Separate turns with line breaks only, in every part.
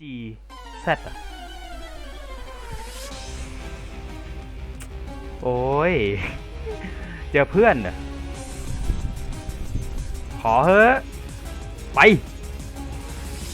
G Z อะโอ้ย เจอเพื่อนอะขอเฮ้อไป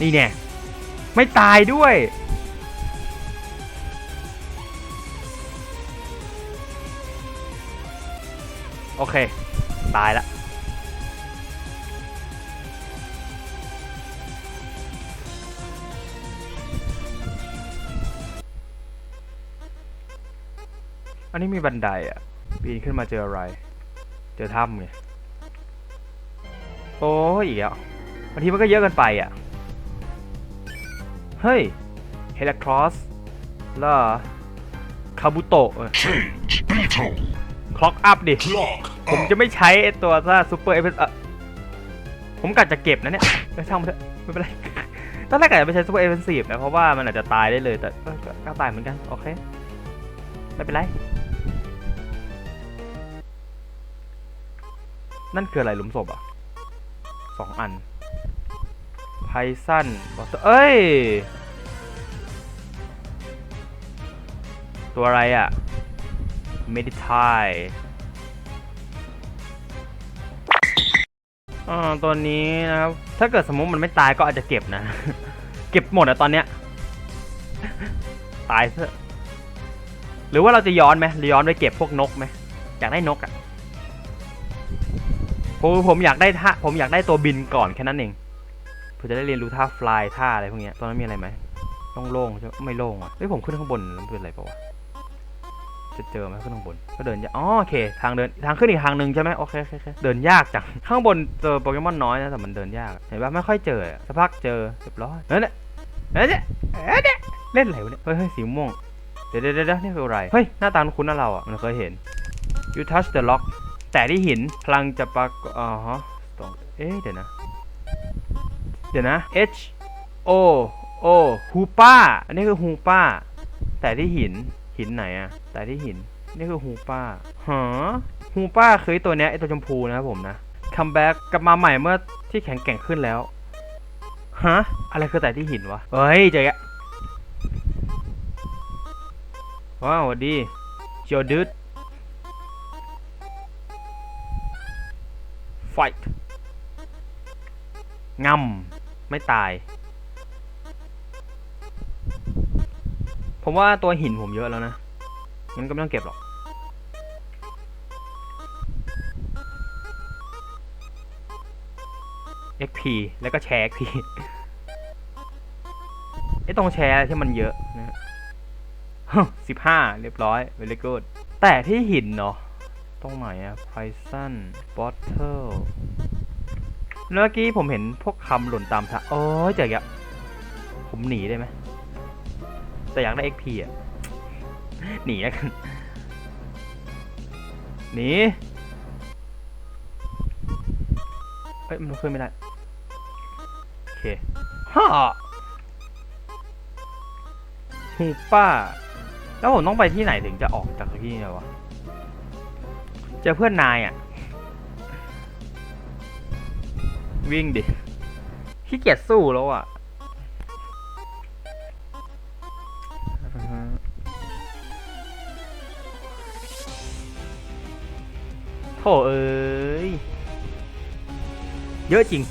นี่แน่ไม่ตายด้วย โอเค ตายละ อันนี้มีบันไดอะปีนขึ้นมาเจออะไร เจอถ้ำไงโอ้ยอีกแล้วบางทีมันก็เยอะเกินไปอะ เฮ้ยเฮลครอสล่ะคาบุโตะ
Change. Beetle.
คล็อกอัพดิ
Clock.
ผมจะไม่ใช้ไอ้ตัวซ่าซูเปอร์เอฟเอผมกะจะเก็บนะเนี่ยเออช่างมันเถอะไม่เป็นไรตอนแรกกะจะไม่ใช้ซูเปอร์เอฟเฟนซีฟนะเพราะว่ามันอาจจะตายได้เลยแต่เออก็ก็ตายเหมือนกัน โอเค ไม่เป็นไร นั่นคืออะไรหลุมศพอะสองอัน ไพซันบอสเอ้ย ตัวอะไรอะ เมดิทายอตัวนี้นะครับ ถ้าเกิดสมมติมันไม่ตายก็อาจจะเก็บนะ เก็บหมดอะตอนเนี้ย ตายซะหรือว่าเราจะย้อนไหมย้อนไปเก็บพวกนกไหมอยากได้นกอะ ผมผมอยากได้ท่าผมอยากได้ตัวบินก่อนแค่นั้นเองเพื่อจะได้เรียนรู้ท่าฟลายท่าอะไรพวกนี้ตอนนั้นมีอะไรไหมโล่งๆใช่ไหมไม่โล่งอะเฮ้ยผมขึ้นข้างบนแล้วเป็นอะไรเปล่าวะจะเจอไหมขึ้นข้างบน ก็เดินยากอ๋อโอเค ทางเดินทางขึ้นอีกทางหนึ่งใช่ไหมโอเคโอเคเดินยากจังข้างบนเจอโปเกมอนน้อยนะแต่มันเดินยากเห็นปะไม่ค่อยเจอสักพักเจอเรียบร้อยเฮ้ยเนี่ยเฮ้ยเนี่ยเฮ้ยเนี่ยเล่นอะไรวะเนี่ยเฮ้ยสีม่วงเดี๋ยวเดี๋ยวเดี๋ยวนี่คืออะไรเฮ้ยหน้าตาคุ้นนะเราอะมันเคยเห็น you touch the lock แต่ที่หินพลังจะปรากอ๋อฮะตรงเอ๊ะเดี๋ยวนะ เดี๋ยวนะ H O O ฮูป้า อันนี้คือฮูป้า แต่ที่หินหินไหนอะแต่ที่หินนี่คือฮูป้าฮะฮูป้าคือตัวเนี้ยไอตัวชมพูนะครับผมนะคัมแบ็กกลับมาใหม่เมื่อที่แข็งแกร่งขึ้นแล้วฮะอะไรคือแต่ที่หินวะเฮ้ยเจ๊ะว้าวสวัสดีเจียวดึด ไฟท์งำไม่ตาย ผมว่าตัวหินผมเยอะแล้วนะ งั้นก็ไม่ต้องเก็บหรอก XP แล้วก็แชร์ XP ไอ้ตรงแชร์ที่มันเยอะนะสิบห้าเรียบร้อย very good แต่ที่หินเนาะ ตรงไหนอะ Poison Bottle แล้วเมื่อกี้ผมเห็นพวกคำหล่นตามทางโอ้ยเจ๋งอะผมหนีได้ไหมแต่อยากได้ XP อะ หนีแล้วกัน หนี เอ้ย มันขึ้นไม่ได้ โอเคฮ่าฮูป้า แล้วผมต้องไปที่ไหนถึงจะออกจากที่นี่วะ เจอเพื่อนนายอะ วิ่งดิขี้เกียจสู้แล้วอะโถเอ้ย เยอะจริง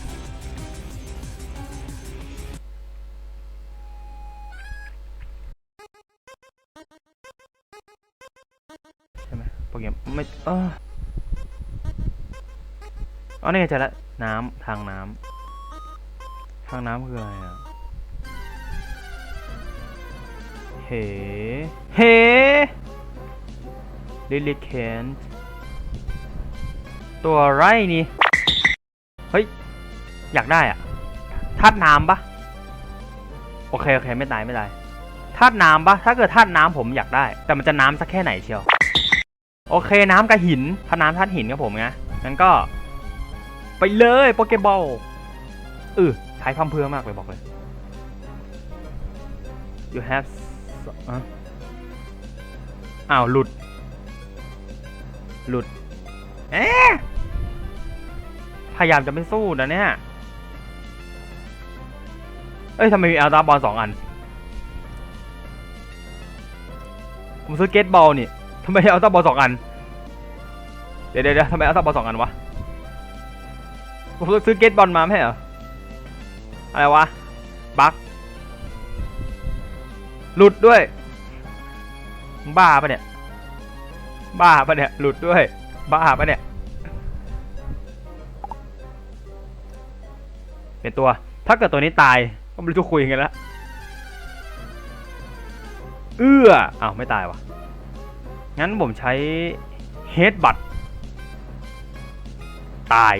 ออ๋อนี่ไงจอแล้วน้ำทางน้ำทางน้ำคืออะไรอะเฮ้เฮ้ลิลิเคนตัวไรนี่ เฮ้ย อยากได้อะธาตุน้ำปะโอเค โอเค ไม่ตาย ไม่ตายธาตุน้ำปะถ้าเกิดธาตุน้ำผมอยากได้ แต่มันจะน้ำสักแค่ไหนเชียว โอเคน้ำกับหินถ้าน้ำธาตุหินกับผมไงงั้นก็ ไปเลยโปเกบอลเออใช้ความเพื่อมากเลยบอกเลย you have อ้าวหลุด หลุดเอ๊ะพยายามจะไม่สู้นะเนี่ย เอ้ยทำไมมีอัลตราบอลสองอัน ผมซื้อเกตบอลนี่ำไมเอัลตราบอลสองอัน เดี๋ยวเดี๋ยวทำไมเอัลตราบอลสองอันวะผมซื้อเกตบอลมาไม่ใช่เหรอ อะไรวะ บั๊กหลุดด้วย บ้าปะเนี่ย บ้าปะเนี่ย หลุดด้วย บ้าปะเนี่ย เป็นตัว ถ้าเกิดตัวนี้ตาย ก็ไม่รู้จะคุยยังไงละเอื้ออ้าวไม่ตายวะ งั้นผมใช้เฮดบัตตาย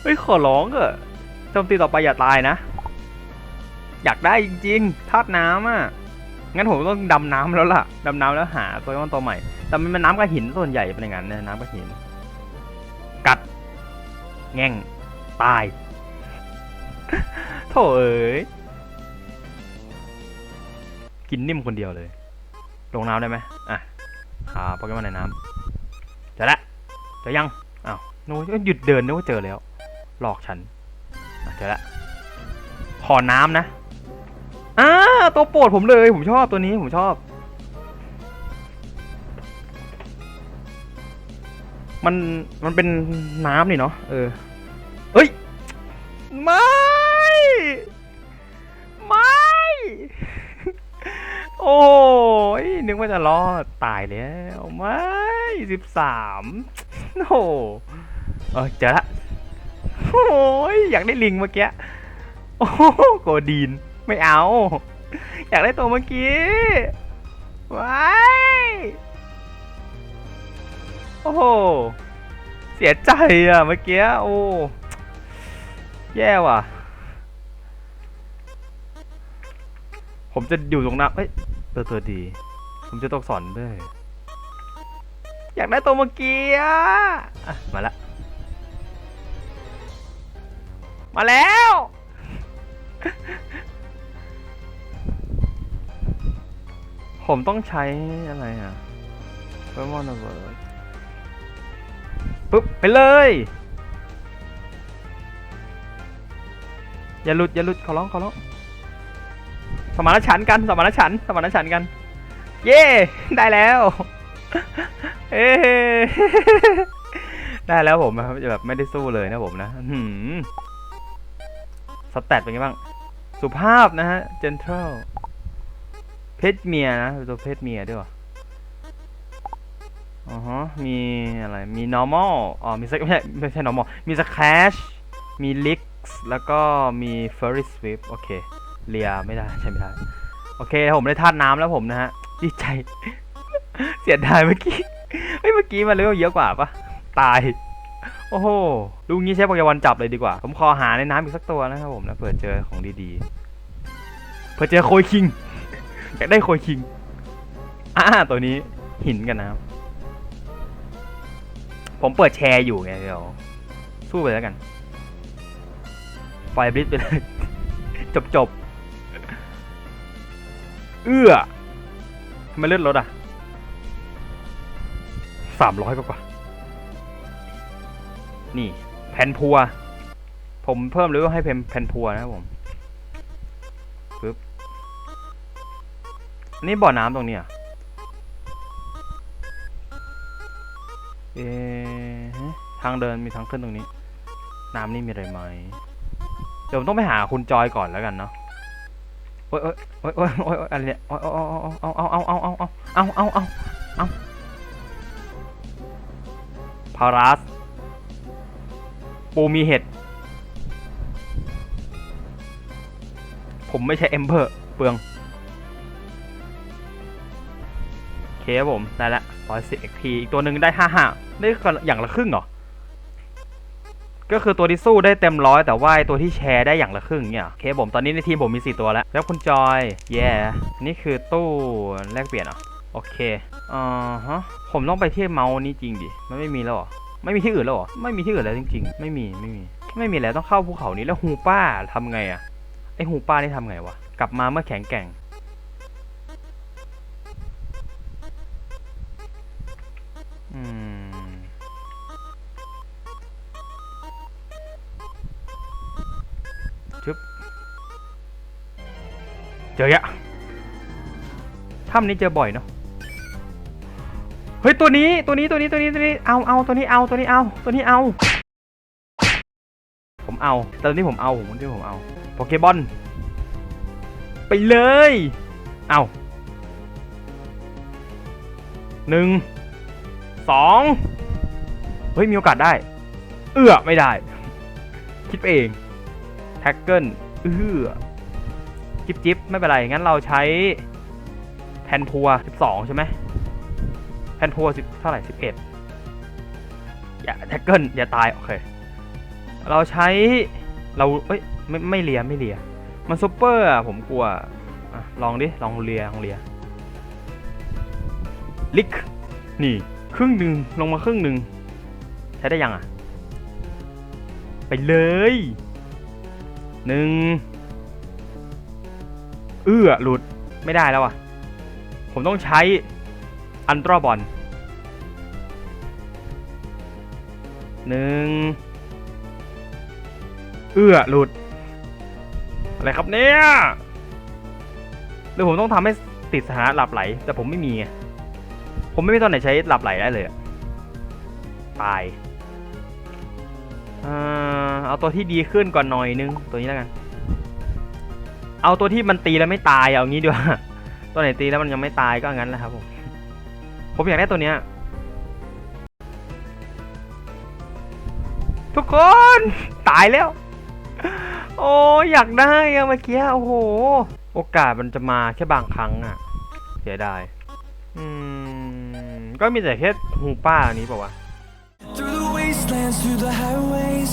เฮ้ย ขอร้องเถอะโจมตีต่อไปอย่าตายนะ อยากได้จริงๆธาตุน้ำอะ งั้นผมต้องดำน้ำแล้วล่ะ ดำน้ำแล้วหาโปเกมอนตัวใหม่ แต่มันเป็นน้ำกับหินส่วนใหญ่เป็นอย่างนั้นนะน้ำกับหิน กัด แง่ง ตาย โถเอ้ยกินนิ่มคนเดียวเลย ลงน้ำได้ไหมอะหาโปเกมอนในน้ำเจอละเจอยังอ้าวนู้นหยุดเดินนึกว่าเจอแล้ว หลอกฉันเจอละขอน้ำนะอ่าตัวโปรดผมเลย ผมชอบตัวนี้ผมชอบ มันมันเป็นน้ำนี่เนาะเออเฮ้ย ไม่ ไม่ โอ้ยนึกว่าจะรอดตายแล้วไม่สิบสามโอ้เออเจอละโอ้ยอยากได้ลิงเมื่อกี้โอ้โหโกดีนไม่เอา อยากได้ตัวเมื่อกี้ว้ายโอ้โหเสียใจอะเมื่อกี้โอ้แย่ว่ะ ผมจะอยู่ตรงนั้นเอ้ยตัวตัวดี ผมจะตกสอนด้วย อยากได้ตัวเมื่อกี้อะมาละ มาแล้ว ผมต้องใช้อะไรอะเ o อร์มอนเวิร์ดปุ๊บ ไปเลย อย่าหลุด อย่าหลุดขอร้องขอร้อง สมานฉันกันสมานฉันสมานฉันกัน เย้ได้แล้วเอ้ได้แล้วผมนะครับจะแบบไม่ได้สู้เลยนะผมนะสแตทเป็นไงบ้าง สุภาพนะฮะ gentle เพศเมียนะตัวเพศเมียด้วยวะอ๋อฮะมีอะไร มี normal อ๋อ มีสักไม่ใช่ไม่ใช่ normal มีส crash มี licks แล้วก็มี furry swift โอเค เลียไม่ได้ใช่ไม่ได้ โอเคผมได้ธาตุน้ำแล้วผมนะฮะดีใจ เสียดายเมื่อกี้เฮ้ยเมื่อกี้มันเลเวลเยอะกว่าปะตาย โอ้โหลูกนี้ใช้โปเกมอนจับเลยดีกว่า ผมขอหาในน้ำอีกสักตัวนะครับผมนะเผื่อเจอของดีๆเผื่อเจอโคยคิงอยากได้โคยคิงอ่าตัวนี้หินกันนะผมเปิดแชร์อยู่ไงเดี๋ยวสู้ไปแล้วกันไฟบลิสไปเลย จบจบๆ เอื้อทำไมเลือดลดอะสามร้อยกว่า นี่แผ่นพัว ผมเพิ่มเลเวลให้เพนแผ่นพัวนะครับผมปึ๊บอันนี่บ่อน้ำตรงนี้อะเอทางเดินมีทางขึ้นตรงนี้ น้ำนี่มีอะไรไหม เดี๋ยวผมต้องไปหาคุณจอยก่อนแล้วกันเนาะ โอ๊ยโอ๊ยโอ๊ยโอ๊ยโอ๊ยอะไรเนี่ยโอ๊ยโอ๊ยโอ๊ยเอาเอาเอาเอาเอาเอาเอาเอาเอาเอาพารัสปูมีเห็ด ผมไม่ใช่เอมเบอร์เปลืองโอเคครับผม ได้ละร้อยสิบ XP อีกตัวหนึ่งได้ห้าห้าได้อย่างละครึ่งเหรอ ก็คือตัวที่สู้ได้เต็มร้อยแต่ว่าตัวที่แชร์ได้อย่างละครึ่งเนี่ยโอเคผมตอนนี้ในทีมผมมี 4 ตัวแล้ว แล้วคุณจอยแย่นี่คือตู้แลกเปลี่ยนเหรอโอเคอ่าฮะผมต้องไปที่เมาส์นี้จริงดิมันไม่มีแล้วเหรอไม่มีที่อื่นแล้วเหรอไม่มีที่อื่นแล้วจริง ๆ ไม่มีไม่มีไม่มีแล้วต้องเข้าภูเขานี้แล้วฮูป้าทำไงอะไอฮูป้านี่ทำไงวะกลับมาเมื่อแข็งแกร่งอืม ชึบเจออะถ้ำนี้เจอบ่อยเนาะเฮ้ยตัวนี้ตัวนี้ตัวนี้ตัวนี้ตัวนี้เอาเอาตัวนี้เอาตัวนี้เอาตัวนี้เอา ผมเอาต่ตอนนี้ผมเอาผมที่ผมเอาโปเกบอลไปเลย เอาหนึ่งสองเฮ้ยมีโอกาสได้ เอื้อไม่ได้ คิดไปเอง แท็กเกิลเอื้อจิบจิบไม่เป็นไร งั้นเราใช้แพนพัว 12 ใช่ไหมแพนพัว10เท่าไหร่ 11 อย่าแท็กเกิลอย่าตาย โอเค เราใช้เราเอ้ยไม่ไม่เลียไม่เลีย มันซุปเปอร์ผมกลัวอลองดิ ลองเลียลองเลียลิก นี่ ครึ่งหนึ่งลงมาครึ่งหนึ่งใช้ได้ยังอะ ไปเลย หนึ่งเอื้อหลุดไม่ได้แล้วอะ ผมต้องใช้อันตราบอลหนึ่งเอื้อหลุด อะไรครับเนี่ยหรือผมต้องทำให้ติดสถานะหลับไหล แต่ผมไม่มี ผมไม่มีตอนไหนใช้หลับไหลได้เลยตายอ่อ เอาตัวที่ดีขึ้นก่อนหน่อยนึง ตัวนี้แล้วกัน เอาตัวที่มันตีแล้วไม่ตายเอางี้ดีกว่าตัวไหนตีแล้วมันยังไม่ตายก็งั้นแหละครับผม ผมอยากได้ตัวเนี้ย ทุกคนตายแล้ว โอ้ยอยากได้อะเมื่อกี้โอ้โห โอกาสมันจะมาแค่บางครั้งอะเสียดายอืมก็มีแต่แค่ฮูป้าอันนี้ป่าวะ
Through the wastelands, through the highways,